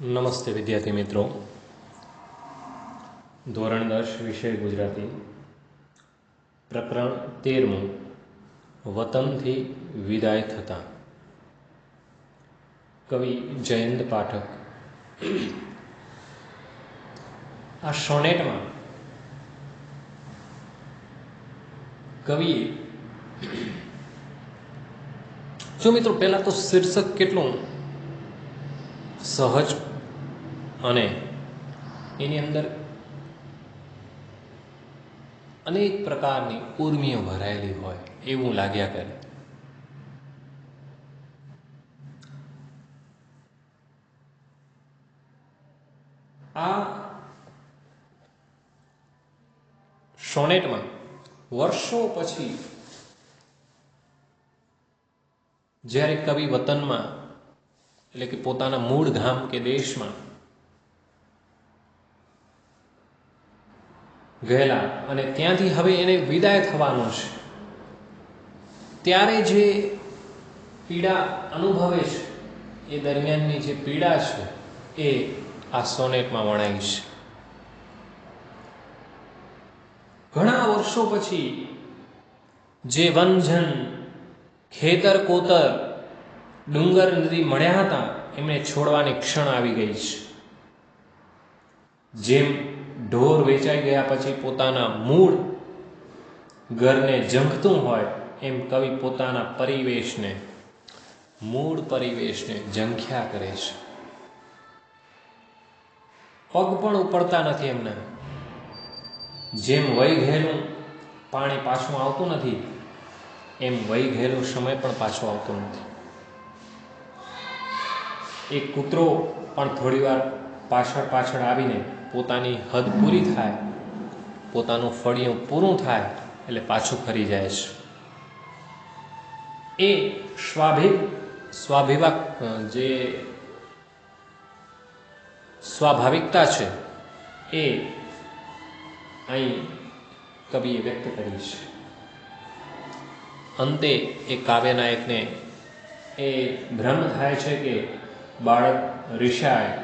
નમસ્તે વિદ્યાર્થી મિત્રો. ધોરણ દસ વિષય ગુજરાતી. પ્રકરણ તેરમું. વતનથી વિદાય થતા. કવિ જયંત પાઠક. આ સોનેટમાં કવિએ જો મિત્રો, પહેલાં તો શીર્ષક કેટલું સહજ અને એની અંદર અનેક પ્રકારની ઉર્મિઓ ભરાયેલી હોય એવું લાગ્યા કરે. આ સોનેટમાં વર્ષો પછી જ્યારે કવિ વતનમાં એટલે કે પોતાના મૂળ ગામ કે દેશમાં ગયેલા અને ત્યાંથી હવે એને વિદાય થવાનું છે. ત્યારે જે પીડા અનુભવે છે, એ દરમિયાનની જે પીડા છે, એ આ સોનેટમાં વણાઈ છે. ઘણા વર્ષો પછી જે વનજન ખેતર કોતર ડુંગર નદી મળ્યા હતા, એમને છોડવાની ક્ષણ આવી ગઈ છે. જેમ ઢોર વેચાઈ ગયા પછી પોતાના મૂળ ઘરને ઝંખતું હોય, એમ કવિ પોતાના પરિવેશને, મૂળ પરિવેશને ઝંખ્યા કરે છે. પગ પણ ઉપડતા નથી એમને. જેમ વહી ગયેલું પાણી પાછું આવતું નથી, એમ વહી ગયેલો સમય પણ પાછો આવતો નથી. એક કૂતરો પણ થોડીવાર પાછળ પાછળ આવીને પોતાની હદ પૂરી થાય, પોતાનું ફળિયું પૂરું થાય એટલે પાછું ફરી જાય છે. એ સ્વાભિક સ્વાભિવાક જે સ્વાભાવિકતા છે, એ અહીં કવિએ વ્યક્ત કરી છે. અંતે એ કાવ્યનાયકને એ ભ્રમ થાય છે કે બાળક રિષાય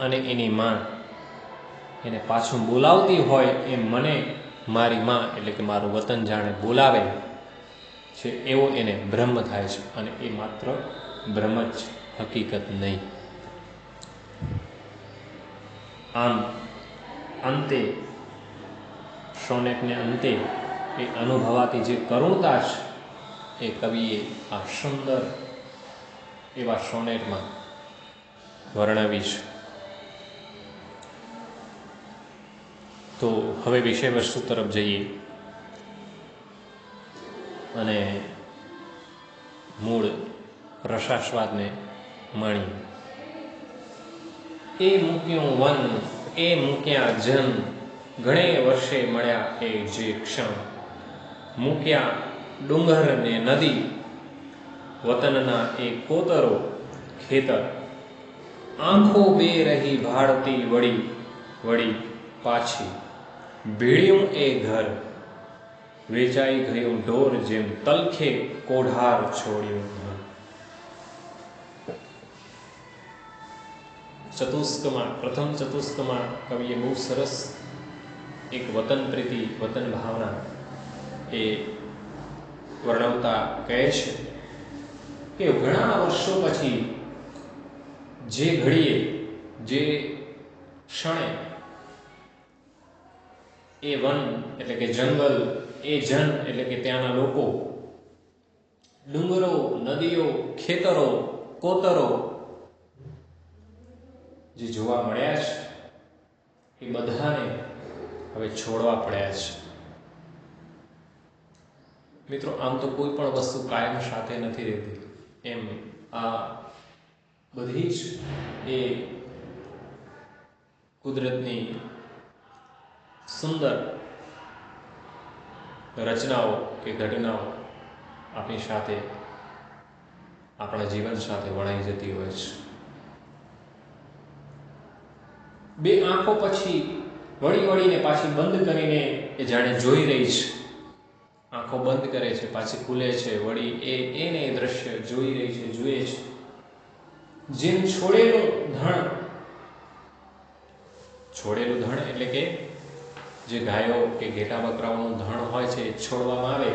અને એની માં એને પાછું બોલાવતી હોય એમ મને મારી માં એટલે કે મારું વતન જાણે બોલાવે છે, એવો એને ભ્રમ થાય છે અને એ માત્ર બ્રહ્મ જ હકીકત નહીં. આમ અંતે સોનેટને અંતે એ અનુભવાતી જે કરુણતા છે, એ કવિએ આ સુંદર એવા સોનેટમાં વર્ણવીશ. તો હવે વિષય વસ્તુ તરફ જઈએ. અને મૂળ રસાસ્વાદને માણી. એ મૂક્યું વન, એ મૂક્યા જન, ઘણે વર્ષે મળ્યા એ જે ક્ષણ. મૂક્યા ડુંગર ને નદી વતનના એ કોતરો ખેતર. આંખો બે રહી ભાળતી વળી વળી પાછી. ભીડ્યું એ ઘર. વેચાઈ ગયું ઢોર જેમ તલખે કોઢાર છોડ્યું ઘર. ચતુષ્કમાં, પ્રથમ ચતુષ્કમાં કવિએ બહુ સરસ એક વતન પ્રીતિ, વતન ભાવના એ વર્ણવતા કહે છે. કે ઘણા વર્ષો પછી જે ઘડીએ, જે ક્ષણે એ વન એટલે કે જંગલ, એ જન એટલે કે ત્યાંના લોકો, ડુંગરો, નદીઓ, ખેતરો, કોતરો જે જોવા મળ્યા છે, એ બધાને હવે છોડવા પડ્યા છે. મિત્રો, આમ તો કોઈ પણ વસ્તુ કાયમ સાથે નથી રહેતી. એમ આ બધી જ એ કુદરતની સુંદર રચનાઓ કે ઘટનાઓ આપણી સાથે આપણા જીવન સાથે વણાઈ જતી હોય છે. બે આંખો પછી વળી વળીને પાછી બંધ કરીને એ જાણે જોઈ રહી છે. આંખો બંધ કરે છે, પાછી ખુલે છે, વળી એ એને એ દ્રશ્ય જોઈ રહી છે, જુએ છે. જેમ છોડેલું ધણ છોડેલું ધણ એટલે કે જે ગાયો કે ઘેટા બકરાઓનું ધણ હોય છે છોડવામાં આવે.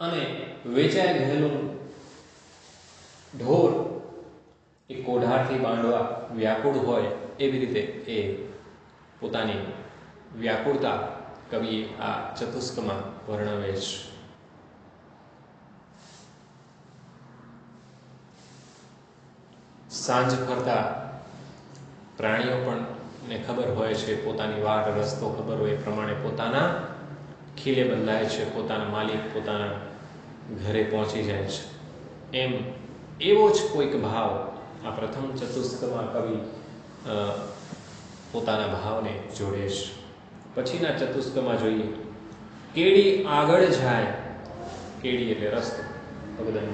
અને વેચાઈ ગયેલું ઢોર એ કોઢારથી બાંધવા વ્યાકુળ હોય, એવી રીતે એ પોતાની વ્યાકુળતા કવિએ આ ચતુષ્કમાં વર્ણવે છે. સાંજ ફરતા પ્રાણીઓ પણ ને ખબર હોય છે, પોતાની વાટ, રસ્તો ખબર હોય એ પ્રમાણે પોતાના ખીલે બંધાય છે, પોતાના માલિક, પોતાના ઘરે પહોંચી જાય છે. એમ એવો જ કોઈક ભાવ આ પ્રથમ ચતુષ્કમાં કવિ પોતાના ભાવને જોડે છે. પછીના ચતુષ્કમાં જોઈએ. કેડી આગળ જાય. કેડી એટલે રસ્તો. પગદંડ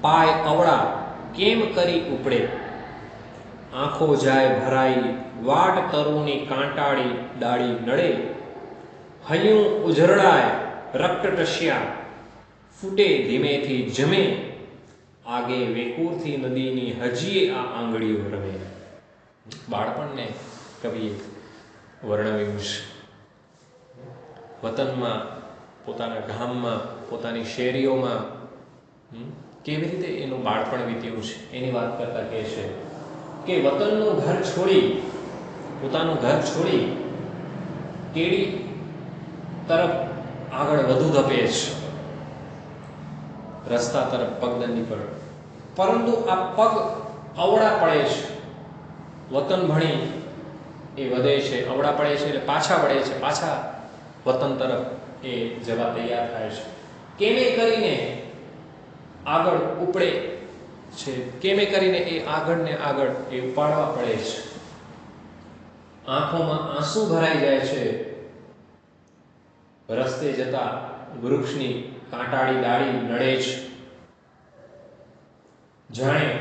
પાય અવળા કેમ કરી ઉપડે? આંખો જાય ભરાઈ, વાટ તરુની કાંટાળી ડાળી નડે. હૈયું ઉજરડાય, રક્ત ટસ્યા. ફૂટે ધીમેથી જમે. આગે વેકુરથી નદીની હજીએ આ આંગળીઓ રમે. બાળપણને કવિએ વર્ણવ્યું છે વતનમાં, પોતાના ગામમાં, પોતાની શેરીઓમાં કેવી રીતે એનું બાળપણ વીત્યું છે? એની વાત કરતા કહે છે કે વતનનું ઘર છોડી, પોતાનું ઘર છોડી કેડી તરફ આગળ વધુ ધપે છે. રસ્તા તરફ પગદંડી પર. પરંતુ આ પગ અવળા પડે છે. વતન ભણી એ વધે છે, અવળા પડે છે એટલે પાછા વળે છે, પાછા વતન તરફ એ જવા તૈયાર થાય છે. કેમે કરીને આગળ ઉપડે છે, કેમે કરીને એ આગળ ને આગળ એ ઉપાડવા પડે છે. આંખોમાં આંસુ ભરાઈ જાય છે. રસ્તે જતા વૃક્ષની કાંટાળી ડાળી નડે છે. જાણે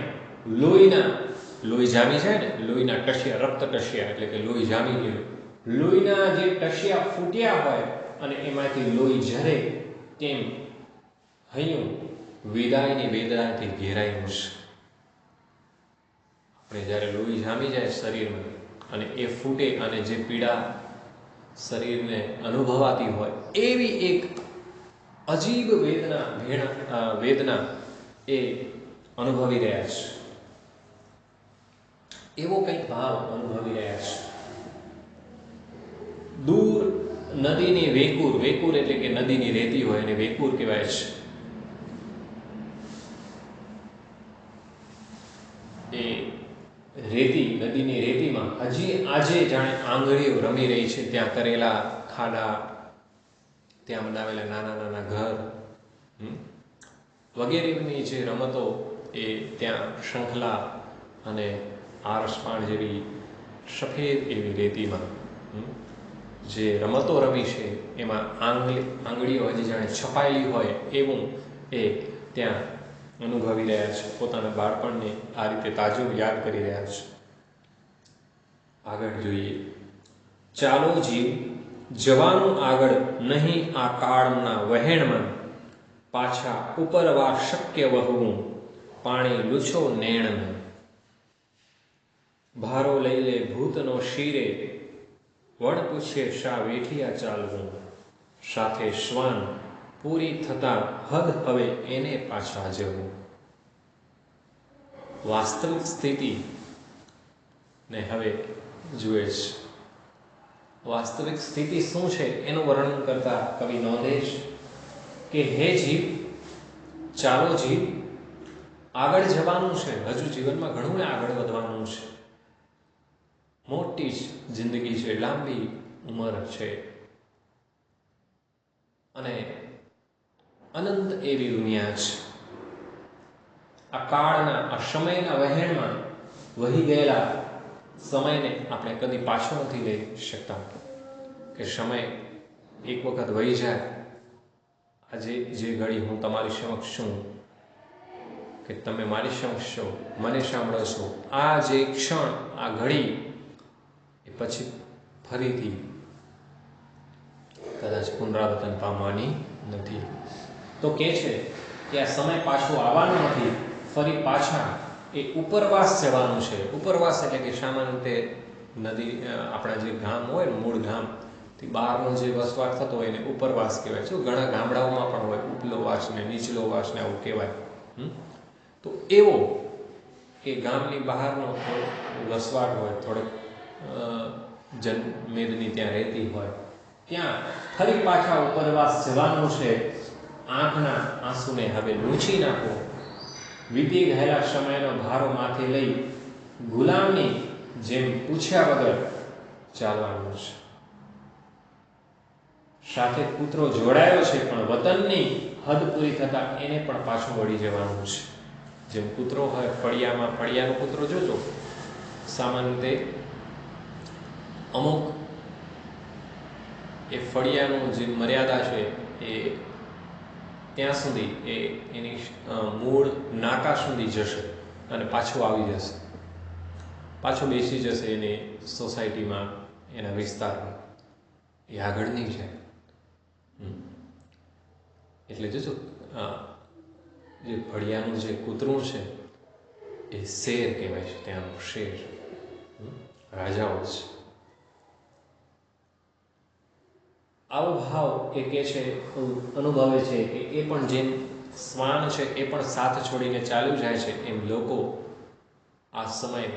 લોહીના લોહી જામી જાય ને, લોહીના ટશિયા, રક્ત ટશિયા એટલે કે લોહી જામી ગયું. લોહીના જે ટશિયા ફૂટ્યા હોય અને એમાંથી લોહી ઝરે, તેમ હૈયું વિદાયની વેદનાથી ઘેરાયું છે આપણે જ્યારે લોહી જામી જાય શરીરમાં, અને એ ફૂટે અને જે પીડા શરીરને અનુભવાતી હોય, એવી એક અજીબ વેદના વેદના એ અનુભવી રહ્યા છે. એવો કંઈક ભાવ અનુભવી રહ્યા છે? દૂર નદીની વેકુર વેકુર એટલે કે નદીની રેતી હોય એને વેકુર કહેવાય છે. એ રેતી, નદીની રેતીમાં હજી આજે જાણે આંગળીઓ રમી રહી છે. ત્યાં કરેલા ખાડા, ત્યાં બનાવેલા નાના નાના ઘર વગેરેની જે રમતો એ ત્યાં શૃંખલા અને આરસપાણ જેવી સફેદ એવી રેતીમાં જે રમતો રમી છે, એમાં આંગળી આંગળીઓ હજી જાણે છપાયેલી હોય એવું એ ત્યાં અનુભવી રહ્યા છે, પોતાના બાળપણને આ રીતે તાજું યાદ કરી રહ્યા છે. આગળ જોઈએ. ચાલો જીવ જવાનું આગળ નહીં આ કાળના વહેણમાં, પાછા ઉપરવા શક્ય વહવું, પાણી લૂછો નેણમાં ભારો લઈ લે, ભૂતનો શીરે. વણ પૂછે, શા વેઠિયા ચાલવું? સાથે શ્વાન, પૂરી થતા હદ હવે એને પાછા જવું. વાસ્તવિક સ્થિતિ ને હવે જુએ છે. વાસ્તવિક સ્થિતિ શું છે એનું વર્ણન કરતા કવિ નોંધે છે કે, હે જીવ, ચાલો જીવ, આગળ જવાનું છે. હજુ જીવનમાં ઘણું આગળ વધવાનું છે. મોટી જિંદગી છે, લાંબી ઉંમર છે. અને અનંત એવી દુનિયા છે. આ કાળના, આ સમયના વહેણમાં વહી ગયેલા સમયને આપણે કદી પાછો નથી લઈ શકતા. કે સમય એક વખત વહી જાય. આજે જે ઘડી હું તમારી સમક્ષ છું, કે તમે મારી સમક્ષ છો, મને સાંભળો છો, આ જે ક્ષણ, આ ઘડી પછી ફરીથી કદાચ પુનરાવર્તન પામવાની નથી. તો કે છે કે આ સમય પાછો આવવાનો નથી, ફરી પાછા એ ઉપરવાસ જવાનું છે. ઉપરવાસ એટલે કે સામાન્ય રીતે નદી આપણા જે ગામ હોય, મૂળ ગામ, થી બહારનો જે વસવાટ થતો હોય એને ઉપરવાસ કહેવાય. છે ઘણા ગામડાઓમાં પણ હોય, ઉપલો વાસ ને નીચલો વાસ ને આવું કહેવાય? તો એવો કે ગામની બહારનો વસવાટ હોય, થોડોક જનમેદની ત્યાં રહેતી હોય, ત્યાં ફરી પાછા ઉપરવાસ જવાનું છે. આંખના આંસુને હવે લૂછી નાખો. વીતી ગયેલા સમયનો ભારો માથે લઈ ગુલામની જેમ પૂછ્યા વગર ચાલવાનું છે. સાથે કૂતરો જોડાયો છે, પણ વતનની હદ પૂરી થતાં એને પણ પાછું વળી જવાનું છે. જેમ કૂતરો હોય, ફળિયામાં ફળિયાનો કૂતરો જોજો. સામાન્ય અમુક એ ફળિયાનું જે મર્યાદા છે એ ત્યાં સુધી એ એની મૂળ નાકા સુધી જશે અને પાછું આવી જશે. પાછો બેસી જશે એની સોસાયટીમાં, એના વિસ્તારમાં. એ આગળ નહીં જાય એટલે જોજો જે ફળિયાનું જે કૂતરું છે, એ શેર કહેવાય છે, ત્યાંનું શેર. રાજાઓ છે આવો ભાવ એ કે છે અનુભવે છે કે એ પણ જેમ શ્વાન છે, એ પણ સાથ છોડીને ચાલ્યું જાય છે, એમ લોકો આ સમયે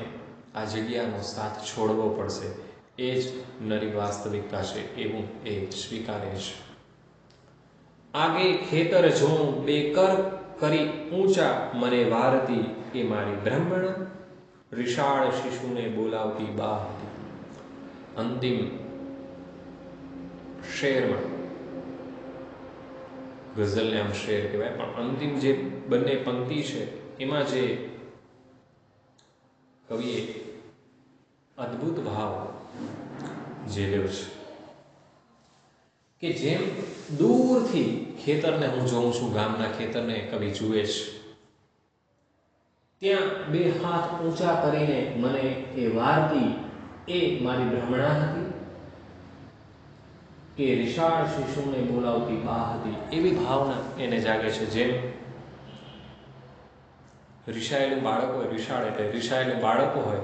આ જગ્યાનો સાથ છોડવો પડશે. એ જ નરી વાસ્તવિકતા છે એ સ્વીકારે છે. આગે ખેતર જોઉં, બેકર કરી ઊંચા મને વારતી એ મારી બ્રાહ્મણ. વિશાળ શિશુને બોલાવતી બા હતી. અંતિમ શેરમાં. ગઝલને આમ શેર કહેવાય. પણ અંતિમ જે બંને પંક્તિ છે, એમાં જે કવિએ અદ્ભુત ભાવ ઝેલ્યો છે. કે જેમ દૂરથી ખેતરને હું જોઉં છું, ગામના ખેતરને કવિ જુએ છે, ત્યાં બે હાથ ઊંચા કરીને મને એ વારતી એ મારી ભ્રમણા હતી. કે રિશાળ શિશુને બોલાવતી બા હતી. એવી ભાવના એને જાગે છે જેમ રિસાયેલું બાળક હોય રિશાળ એટલે રિસાયેલું બાળકો હોય,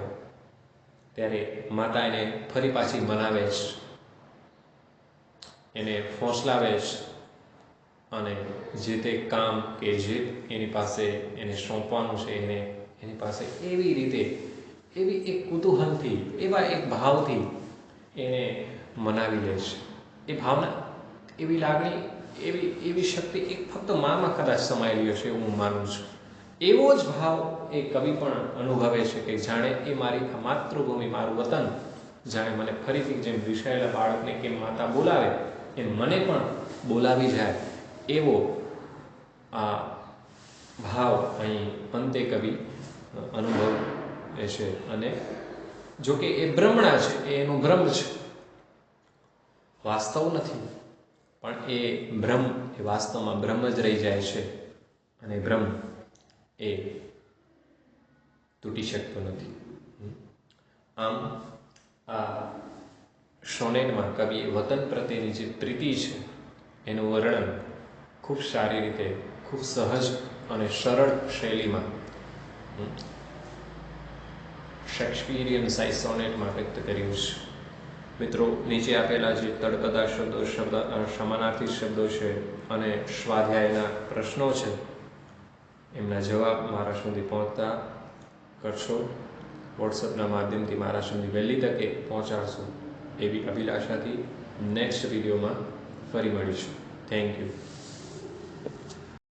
ત્યારે માતા એને ફરી પાછી મનાવે છે. એને ફોસલાવે છે. અને જે તે કામ કે જે એની પાસે એને સોંપવાનું છે, એને એની પાસે એવી રીતે, એવી એક કુતૂહલથી, એવા એક ભાવથી એને મનાવી લે છે. એ ભાવના, એવી લાગણી, એવી એવી શક્તિ, એક ફક્ત મામાં કદાચ સમાયેલી હશે એવું હું માનું છું. એવો જ ભાવ એ કવિ પણ અનુભવે છે કે જાણે એ મારી આ માતૃભૂમિ, મારું વતન, જાણે મને ફરીથી જેમ વિસાયેલા બાળકને કેમ માતા બોલાવે, એમ મને પણ બોલાવી જાય એવો આ ભાવ અહીં અંતે કવિ અનુભવ છે. અને જો કે એ બ્રહ્મણા છે, એ એનું બ્રહ્મ છે. વાસ્તવ નથી. પણ એ બ્રહ્મ, એ વાસ્તવમાં બ્રહ્મ જ રહી જાય છે. અને બ્રહ્મ એ તૂટી શકતો નથી. આમ આ સોનેટમાં કવિએ વતન પ્રત્યેની જે પ્રીતિ છે, એનું વર્ણન ખૂબ સારી રીતે, ખૂબ સહજ અને સરળ શૈલીમાં શેક્સપિરિયન સાઇઝ સોનેટમાં વ્યક્ત કર્યું છે. મિત્રો, નીચે આપેલા જે તળપદા શબ્દો શબ્દ સમાનાર્થી શબ્દો છે અને સ્વાધ્યાયના પ્રશ્નો છે, એમના જવાબ મારા સુધી પહોંચતા કરશો. વોટ્સઅપના માધ્યમથી મારા સુધી વહેલી તકે પહોંચાડશો એવી અભિલાષાથી નેક્સ્ટ વિડીયોમાં ફરી મળીશું. Thank you.